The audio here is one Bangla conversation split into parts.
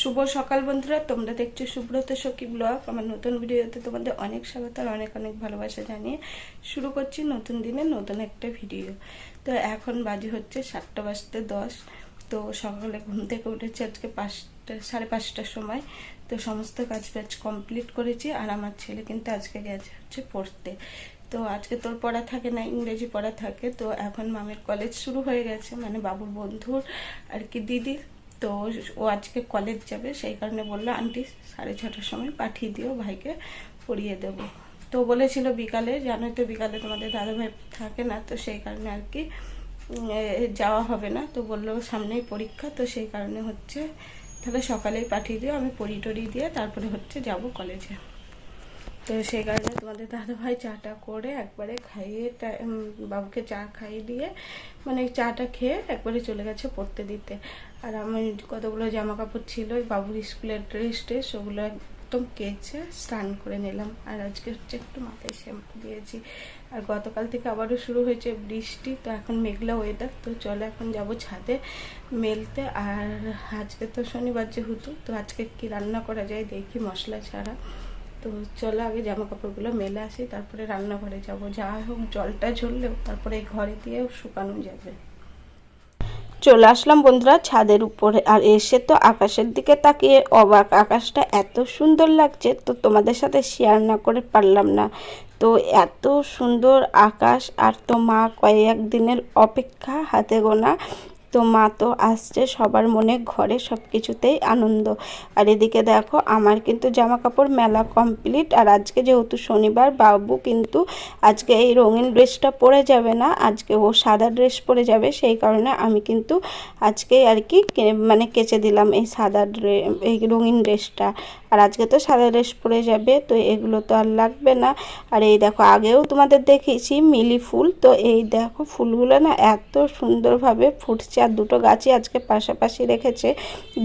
শুভ সকাল বন্ধুরা, তোমরা দেখছ সুব্রত সখী ব্লগ আমার নতুন ভিডিওতে তোমাদের অনেক স্বাগত আর অনেক অনেক ভালোবাসা জানিয়ে শুরু করছি নতুন দিনে নতুন একটা ভিডিও। তো এখন বাজে হচ্ছে সাতটা বাজতে দশ। তো সকালে ঘুম থেকে উঠেছি আজকে পাঁচটা, সাড়ে পাঁচটার সময়। তো সমস্ত কাজ বাজ কমপ্লিট করেছি আর আমার ছেলে কিন্তু আজকে গেছে হচ্ছে পড়তে। তো আজকে তোর পড়া থাকে না, ইংরেজি পড়া থাকে। তো এখন মামের কলেজ শুরু হয়ে গেছে মানে বাবুর বন্ধুর আর কি দিদির। তো ও আজকে কলেজ যাবে, সেই কারণে বলল, আন্টি, সাড়ে ছটার সময় পাঠিয়ে দিও, ভাইকে পড়িয়ে দেব। তো বলেছিল বিকালে, জানোই তো বিকালে তোমাদের দাদাভাই থাকে না, তো সেই কারণে আর কি যাওয়া হবে না। তো বলল, সামনেই পরীক্ষা, তো সেই কারণে হচ্ছে, তাহলে সকালেই পাঠিয়ে দিও, আমি পড়ি টড়ি দিয়ে তারপরে হচ্ছে যাব কলেজে তো সেই কারণে তোমাদের দাদাভাই চাটা করে একবারে খাইয়ে বাবুকে চা খাইয়ে দিয়ে মানে চাটা খেয়ে একবারে চলে গেছে পড়তে দিতে। আর আমি কতগুলো জামা কাপড় ছিল, ওই বাবুর স্কুলের ড্রেস ট্রেস, ওগুলো একদম কেচে স্নান করে নিলাম। আর আজকে হচ্ছে একটু মাথায় শ্যাম্পু দিয়েছি। আর গতকাল থেকে আবারও শুরু হয়েছে বৃষ্টি, তো এখন মেঘলা ওয়েদার তো চলো এখন যাব ছাদে মেলতে। আর আজকে তো শনিবার যেহেতু, তো আজকে কি রান্না করা যায় দেখি মশলা ছাড়া। তো চলো আগে জামা কাপড়গুলো মেলে আসি, তারপরে রান্নাঘরে যাব। যা হোক, জলটা ঝরলেও তারপরে ঘরে দিয়েও শুকানো যাবে। চলে আসলাম বন্ধুরা ছাদের উপরে। আর এসে তো আকাশের দিকে তাকিয়ে অবাক। আকাশটা এত সুন্দর লাগছে, তো তোমাদের সাথে শেয়ার না করে পারলাম না। তো এত সুন্দর আকাশ, আর তো মা কয়েক দিনের অপেক্ষা হাতে গোনা। তো মা তো আসছে, সবার মনে, ঘরে সব কিছুতেই আনন্দ। আর এদিকে দেখো, আমার কিন্তু জামা কাপড় মেলা কমপ্লিট আর আজকে যেহেতু শনিবার, বাবু কিন্তু আজকে এই রঙিন ড্রেসটা পরে যাবে না, আজকে ও সাদা ড্রেস পরে যাবে, সেই কারণে আমি কিন্তু আজকে আর কি মানে কেচে দিলাম এই সাদা ড্রে, এই রঙিন ড্রেসটা। আর আজকে তো সাদা ড্রেস পরে যাবে, তো এগুলো তো আর লাগবে না। আর এই দেখো, আগেও তোমাদের দেখেছি মিলি ফুল, তো এই দেখো ফুলগুলো না এত সুন্দরভাবে ফুটছে আর দুটো গাছই আজকে পাশাপাশি রেখেছে।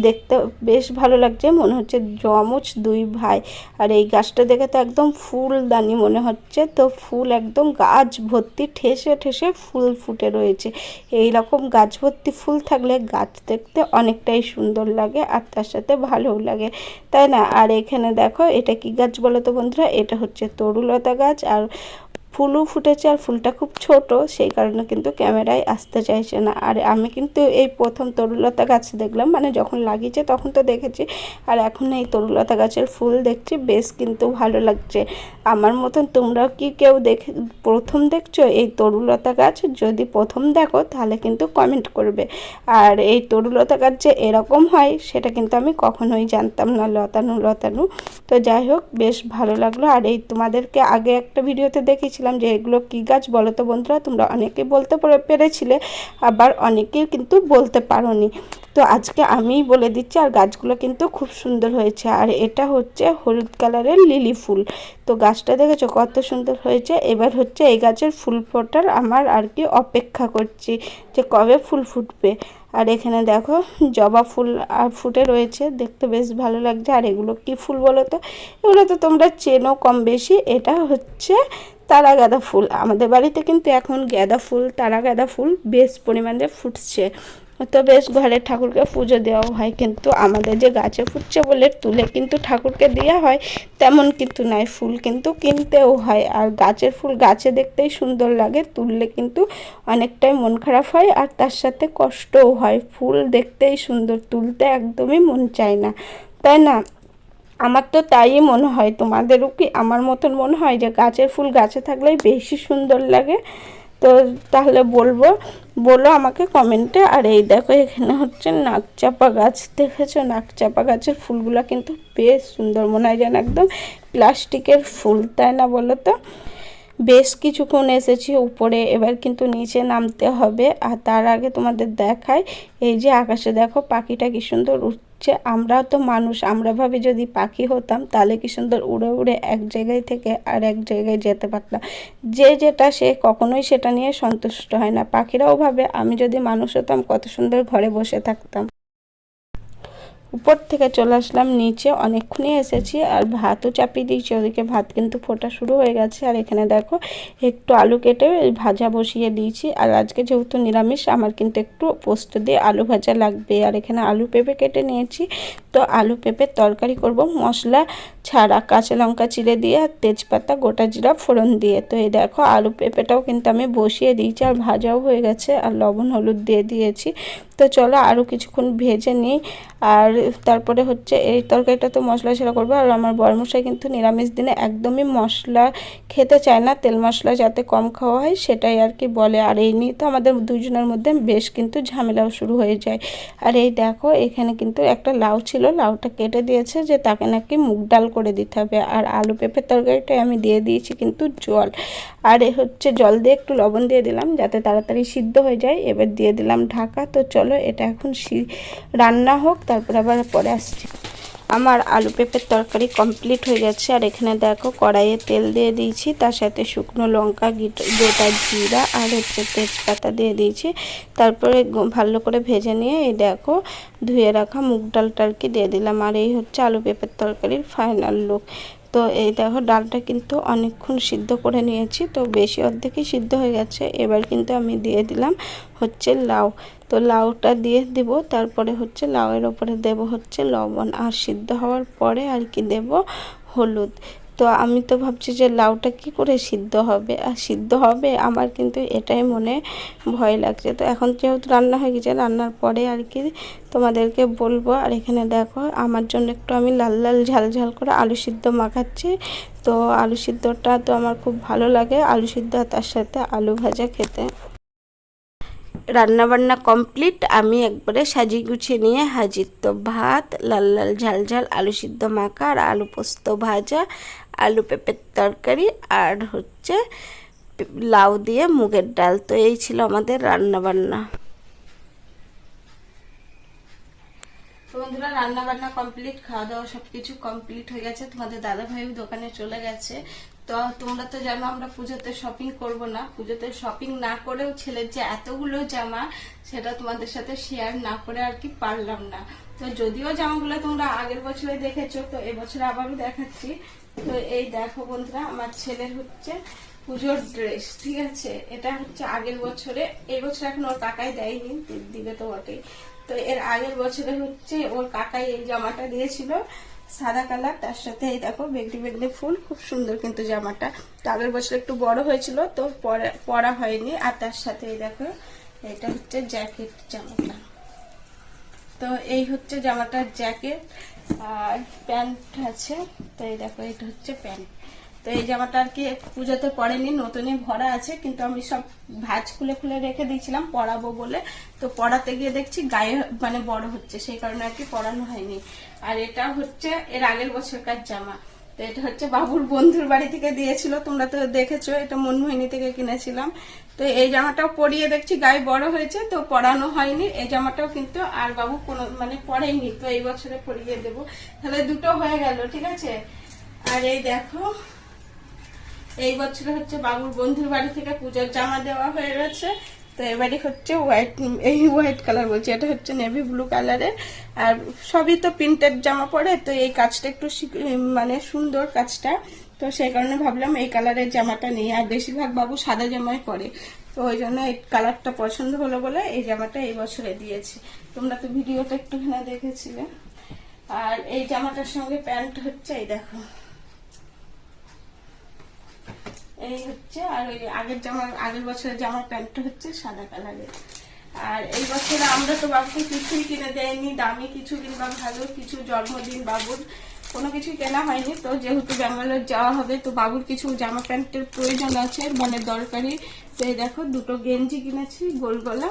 দেখতে বেশ ভালো লাগছে, মনে হচ্ছে জমুচ দুই ভাই। আর এই গাছটা দেখে তো একদম ফুলদানি মনে হচ্ছে, তো ফুল একদম গাছ ভর্তি ঠেসে ঠেসে ফুল ফুটে রয়েছে। এই রকম গাছ ভর্তি ফুল থাকলে গাছ দেখতে অনেকটাই সুন্দর লাগে আর তার সাথে ভালোও লাগে। তাই না? আর এখানে দেখো এটা কি গাছ বলো তো বন্ধুরা? এটা হচ্ছে তরুলতা গাছ আর ফুলও ফুটেছে আর ফুলটা খুব ছোট, সেই কারণে কিন্তু ক্যামেরায় আসতে চাইছে না। আর আমি কিন্তু এই প্রথম তরুলতা গাছ দেখলাম মানে যখন লাগিয়েছে তখন তো দেখেছি, আর এখন এই তরুলতা গাছের ফুল দেখছি, বেশ কিন্তু ভালো লাগছে। আমার মতন তোমরাও কি কেউ দেখে, প্রথম দেখছ এই তরুলতা গাছ? যদি প্রথম দেখো তাহলে কিন্তু কমেন্ট করবে। আর এই তরুলতা গাছ যে এরকম হয়, সেটা কিন্তু আমি কখনোই জানতাম না, লতানু লতানু। তো যাই হোক, বেশ ভালো লাগল। আর এই তোমাদেরকে আগে একটা ভিডিওতে দেখেছিলাম যে এগুলো কী গাছ বলো তো বন্ধুরা, তোমরা অনেকে বলতে পরে- পেরেছিলে, আবার অনেকেই কিন্তু বলতে পারোনি। তো আজকে আমিই বলে দিচ্ছি, আর গাছগুলো কিন্তু খুব সুন্দর হয়েছে। আর এটা হচ্ছে হলুদ কালারের লিলি ফুল। তো গাছটা দেখেছ কত সুন্দর হয়েছে? এবার হচ্ছে এই গাছের ফুল ফোটার আমার আর কি অপেক্ষা করছি যে কবে ফুল ফুটবে। আর এখানে দেখো জবা ফুল আর ফুটে রয়েছে, দেখতে বেশ ভালো লাগছে। আর এগুলো কি ফুল বলো তো? এগুলো তো তোমরা চেনো কম বেশি। এটা হচ্ছে তারা গাঁদা ফুল। আমাদের বাড়িতে কিন্তু এখন গাঁদা ফুল, তারা গাঁদা ফুল বেশ পরিমাণে ফুটছে। তো বেশ ঘরের ঠাকুরকে পুজো দেওয়া হয়, কিন্তু আমাদের যে গাছে ফুটছে বলে তুলে কিন্তু ঠাকুরকে দেওয়া হয়, তেমন কিন্তু নয়। ফুল কিন্তু কিনতেও হয়, আর গাছের ফুল গাছে দেখতেই সুন্দর লাগে, তুললে কিন্তু অনেকটাই মন খারাপ হয়, আর তার সাথে কষ্টও হয়। ফুল দেখতেই সুন্দর, তুলতে একদমই মন চায় না। তাই না? আমার তো তাই মনে হয়, তোমাদেরও কি আমার মতন মনে হয় যে গাছের ফুল গাছে থাকলেই বেশি সুন্দর লাগে? তো তাহলে বলব, বলো আমাকে কমেন্টে। আর এই দেখো, এখানে হচ্ছে নাকচাপা গাছ, দেখেছ? নাকচাপা গাছের ফুলগুলো কিন্তু বেশ সুন্দর, মনে হয় যেন একদম প্লাস্টিকের ফুল, তাই না বলো তো? বেশ কিছুক্ষণ এসেছি উপরে, এবার কিন্তু নিচে নামতে হবে। আর তার আগে তোমাদের দেখায় এই যে আকাশে দেখো, পাখিটা কি সুন্দর উঠছে আমরা তো মানুষ, আমরা ভাবে যদি পাখি হতাম, তাহলে কি সুন্দর উড়ে উড়ে এক জায়গায় থেকে আর এক জায়গায় যেতে পারতাম? যে যেটা সে কখনোই সেটা নিয়ে সন্তুষ্ট হয় না। পাখিরাও ভাবে, আমি যদি মানুষ হতাম, কত সুন্দর ঘরে বসে থাকতাম। উপর থেকে চলে আসলাম, নিচে অনেকক্ষণই এসেছি আর ভাতও চাপিয়ে দিয়েছি, ওদিকে ভাত কিন্তু ফোটা শুরু হয়ে গেছে। আর এখানে দেখো, একটু আলু কেটে ভাজা বসিয়ে দিয়েছি। আর আজকে যেহেতু নিরামিষ, আমার কিন্তু একটু পোস্ত দিয়ে আলু ভাজা লাগবে। আর এখানে আলু পেঁপে কেটে নিয়েছি। তো আলু পেঁপের তরকারি করব, মশলা ছাড়া কাঁচা লঙ্কা চিড়ে দিয়ে আর তেজপাতা, গোটা জিরা, ফোড়ন দিয়ে। তো এই দেখো, আলু পেঁপেটাও কিন্তু আমি বসিয়ে দিয়েছি আর ভাজাও হয়ে গেছে। আর লবণ, হলুদ দিয়ে দিয়েছি। তো চলো আরও কিছুক্ষণ ভেজে নিই। আর তারপরে হচ্ছে এই তরকারিটা তো মশলা ছাড়া করব, আর আমার বরমশাই কিন্তু নিরামিষ দিনে একদমই মশলা খেতে চায় না, তেল মশলা যাতে কম খাওয়া হয় সেটাই আর কি বলে, আর এই নিয়ে তো আমাদের দুজনের মধ্যে বেশ কিন্তু ঝামেলাও শুরু হয়ে যায়। আর এই দেখো, এখানে কিন্তু একটা লাউ ছিল, লাউটা কেটে দিয়েছে যে তাকে নাকি মুগ ডাল করে দিতে হবে, আর আলু পেঁপের তরকারিটাই আমি দিয়ে দিয়েছি কিন্তু জল। আর এ হচ্ছে জল দিয়ে একটু লবণ দিয়ে দিলাম, যাতে তাড়াতাড়ি সিদ্ধ হয়ে যায়। এবার দিয়ে দিলাম ঢাকা। তো চলো, এটা এখন রান্না হোক, তারপর আবার পরে আসছি। আমার আলু পেঁপের তরকারি কমপ্লিট হয়ে গেছে। আর এখানে দেখো, কড়াইয়ে তেল দিয়ে দিয়েছি। তার সাথে শুকনো লঙ্কা, গোটা জিরা, আর হচ্ছে তেজপাতা দিয়ে দিয়েছি। তারপরে ভালো করে ভেজে নিয়ে এই দেখো, ধুয়ে রাখা মুগ ডালটা আর কি দিয়ে দিলাম। আর এই হচ্ছে আলু পেঁপের তরকারির ফাইনাল লুক তো এই দেখো ডালটা কিন্তু অনেকক্ষণ সিদ্ধ করে নিয়েছি, তো বেশি অর্ধেকই সিদ্ধ হয়ে গেছে। এবার কিন্তু আমি দিয়ে দিলাম হচ্ছে লাউ। তো লাউটা দিয়ে দিব, তারপরে হচ্ছে লাউয়ের ওপরে দেব হচ্ছে লবণ। আর সিদ্ধ হওয়ার পরে আর কি দেব হলুদ। তো আমি তো ভাবছি যে লাউটা কি করে সিদ্ধ হবে? আর সিদ্ধ হবে আমার কিন্তু এটাই মনে ভয় লাগছে। তো এখন যেহেতু রান্না হয়ে গেছে, রান্নার পরে আর কি তোমাদেরকে বলব। আর এখানে দেখো, আমার জন্য একটু আমি লাল লাল ঝাল ঝাল করে আলু সিদ্ধ মাখাচ্ছি। তো আলু সিদ্ধটা তো আমার খুব ভালো লাগে। আলু সিদ্ধ তার সাথে আলু ভাজা খেতে। রান্নাবান্না কমপ্লিট। আমি একবারে সাজিয়ে গুছিয়ে নিয়ে হাজির। তো ভাত, লাল লাল ঝাল ঝাল, আলু সিদ্ধ মাখা আর আলু পোস্ত ভাজা। আলু পেঁপের তরকারি আর হচ্ছে লাউ দিয়ে মুগের ডাল। তো এই ছিল আমাদের রান্নাবান্না। বন্ধুরা রান্না বান্না কমপ্লিট, খাওয়া দাওয়া সবকিছু কমপ্লিট হয়ে গেছে। তোমাদের দাদা ভাই দোকানে চলে গেছে। তো তোমরা তো জানো আমরা পুজোতে শপিং করব না। পুজোতে শপিং না করেও ছেলের যে এতগুলো জামা, সেটা তোমাদের সাথে শেয়ার না করে আর কি পারলাম না। তো যদিও জামাগুলো তোমরা আগের বছরে দেখেছ, তো এবছর আবারও দেখাচ্ছি। তো এই দেখো বন্ধুরা, আমার ছেলের হচ্ছে পুজোর ড্রেস ঠিক আছে? এটা হচ্ছে আগের বছরে এই বছর এখন ওর কাকাই দেয়নি, দিবে তো বটেই তো এর আগের বছরে হচ্ছে ওর কাকাই এই জামাটা দিয়েছিল। সাদা কালার, তার সাথে এই দেখো বেগলি বেগলি ফুল, খুব সুন্দর কিন্তু জামাটা। তো আগের বছর একটু বড় হয়েছিল, তো পরা হয়নি। আর তার সাথে এই দেখো, এটা হচ্ছে জ্যাকেট জামাটা। তো এই হচ্ছে জামাটার জ্যাকেট, আর প্যান্ট আছে। তো এই দেখো, এটা হচ্ছে প্যান্ট। তো এই জামাটা আর কি পুজোতে পড়েনি, নতুনই ভরা আছে, কিন্তু আমি সব ভাজ খুলে খুলে রেখে দিয়েছিলাম, পড়াবো বলে। তো পড়াতে গিয়ে দেখছি গায়ে মানে বড় হচ্ছে, সেই কারণে আর কি পড়ানো হয়নি। আর এটা হচ্ছে এর আগের বছরকার জামা। তো এটা হচ্ছে বাবুর বন্ধুর বাড়ি থেকে দিয়েছিল, তোমরা তো দেখেছ, এটা মনমোহিনী থেকে কিনেছিলাম। তো এই জামাটাও পরিয়ে দেখছি, গায়ে বড় হয়েছে, তো পরানো হয়নি। এই জামাটাও কিন্তু আর বাবু কোনো মানে পরেনি তো এই বছরে পরিয়ে দেব। তাহলে দুটো হয়ে গেল, ঠিক আছে? আর এই দেখো এই বছর হচ্ছে বাবুর বন্ধুর বাড়ি থেকে পুজোর জামা দেওয়া হয়ে গেছে তো এবারে হচ্ছে হোয়াইট এই হোয়াইট কালার বলছি, এটা হচ্ছে নেভি ব্লু কালারের আর সবই তো প্রিন্টেড জামা পরে, তো এই কাজটা একটু মানে সুন্দর কাজটা। তো সেই কারণে ভাবলাম এই কালারের জামাটা নিই, আর বেশিরভাগ বাবু সাদা জামাই পরে। তো ওই জন্য এই কালারটা পছন্দ হলো বলে এই জামাটা এই বছরে দিয়েছি। তোমরা তো ভিডিওটা একটুখানে দেখেছিলে। আর এই জামাটার সঙ্গে প্যান্ট হচ্ছে, এই দেখো। এই হচ্ছে, আর ওই আগের জামা আগের বছরের জামার প্যান্টটা হচ্ছে সাদা কালারের। আর এই বছর আমরা তো বাবুকে কিছুই কিনে দেয়নি, দামি কিছু কিংবা ভালো, কিছু জন্মদিন, বাবুর। কোনো কিছু কেনা হয়নি, তো যেহেতু ব্যাঙ্গালোর যাওয়া হবে, তো বাবুর কিছু জামা প্যান্টের প্রয়োজন আছে মানে দরকারি। তো দেখো, দুটো গেঞ্জি কিনেছি, গোল গলা।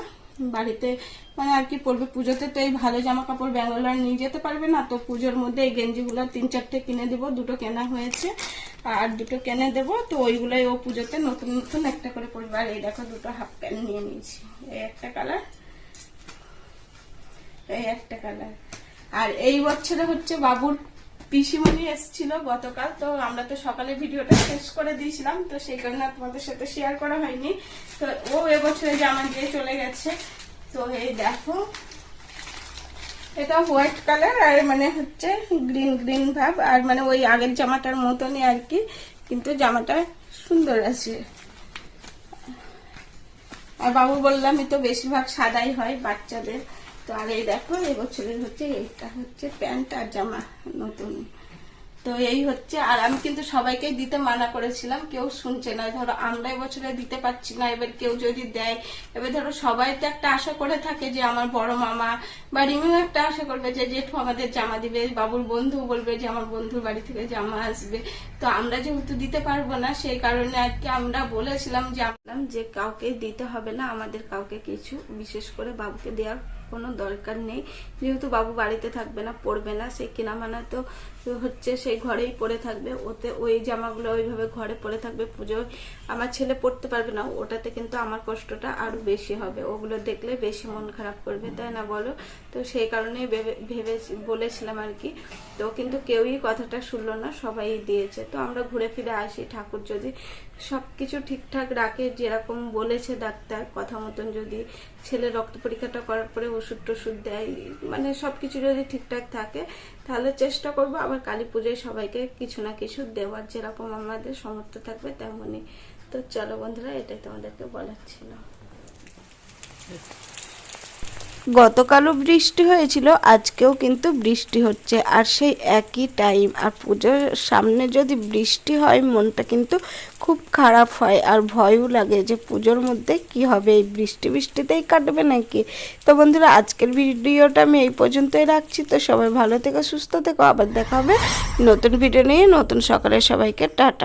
বাড়িতে মানে আর কি পড়বে? পুজোতে তো এই ভালো জামা কাপড় ব্যাঙ্গালোর নিয়ে যেতে পারবে না, তো পুজোর মধ্যে এই গেঞ্জিগুলো তিন চারটে কিনে দিব, দুটো কেনা হয়েছে, আর দুটো কেনে দেব, তো ওইগুলোই ও পুজোতে নতুন নতুন একটা করে পড়বে আর এই দেখো দুটো হাফ প্যান্ট নিয়ে নিয়েছি, এই একটা কালার, এই একটা কালার। আর এই বছরে হচ্ছে বাবুর পিসিমণি এসেছিল গতকাল, তো আমরা তো সকালে ভিডিওটা শেষ করে দিয়েছিলাম, তো সেই কারণে তোমাদের সাথে শেয়ার করা হয়নি। তো ও এবছরে জামা দিয়ে চলে গেছে। তো এই দেখো, এটা হোয়াইট কালার আর মানে হচ্ছে গ্রিন গ্রিন ভাব, আর মানে ওই আগের জামাটার মতনই আর কি, কিন্তু জামাটা সুন্দর আছে। আর বাবু বললামই তো বেশিরভাগ সাদাই হয় বাচ্চাদের। তো আর এই দেখো, এই বছরের হচ্ছে, এইটা হচ্ছে প্যান্ট আর জামা নতুন। তো এই হচ্ছে, আর আমি কিন্তু সবাইকে দিতে মানা করেছিলাম, কেউ শুনছে না। ধরো, আমরা এবছরে দিতে পারছি না, এবার কেউ যদি দেয়, এবার ধরো, সবাই তো একটা আশা করে থাকে যে আমার বড় মামা বা রিমিও একটা আশা করবে যে জেঠু আমাদের জামা দিবে, বাবুর বন্ধু বলবে যে আমার বন্ধুর বাড়ি থেকে জামা আসবে। তো আমরা যেহেতু দিতে পারব না, সেই কারণে আর কি আমরা বলেছিলাম যে যে কাউকে দিতে হবে না, আমাদের কাউকে কিছু, বিশেষ করে বাবুকে দেওয়ার কোনো দরকার নেই। যেহেতু বাবু বাড়িতে থাকবে না, পড়বে না সেই কেনা মানা তো হচ্ছে সেই ঘরেই পড়ে থাকবে। ওতে ওই জামাগুলো ওইভাবে ঘরে পড়ে থাকবে পুজো আমার ছেলে পড়তে পারবে না, ওটাতে কিন্তু আমার কষ্টটা আরও বেশি হবে। ওগুলো দেখলে বেশি মন খারাপ করবে, তাই না বলো? তো সেই কারণেই ভেবে বলেছিলাম আর কি। তো কিন্তু কেউই কথাটা শুনলো না, সবাই দিয়েছে। তো আমরা ঘুরে ফিরে আসি, ঠাকুর যদি সব কিছু ঠিকঠাক রাখে, যেরকম বলেছে ডাক্তার, কথা মতন যদি ছেলে রক্ত পরীক্ষাটা করার পরে ওষুধ টষুধ দেয় মানে সব কিছু যদি ঠিকঠাক থাকে, তাহলে চেষ্টা করব আবার কালী পুজোয় সবাইকে কিছু না কিছু দেওয়ার, যেরকম আমাদের সামর্থ্য থাকবে তেমনই। তো চলো বন্ধুরা, এটাই তোমাদেরকে বলার ছিল। গতকালও বৃষ্টি হয়েছিল, আজকেও কিন্তু বৃষ্টি হচ্ছে। আর সেই একই টাইম আর পুজোর সামনে যদি বৃষ্টি হয়, মনটা কিন্তু খুব খারাপ হয়। আর ভয়ও লাগে যে পুজোর মধ্যে কি হবে? এই বৃষ্টি বৃষ্টিতেই কাটবে নাকি? তো বন্ধুরা, আজকের ভিডিওটা আমি এই পর্যন্তই রাখছি। তো সবাই ভালো থেকো, সুস্থ থেকো। আবার দেখা হবে নতুন ভিডিও নিয়ে। নতুন সকালে সবাইকে টাটা।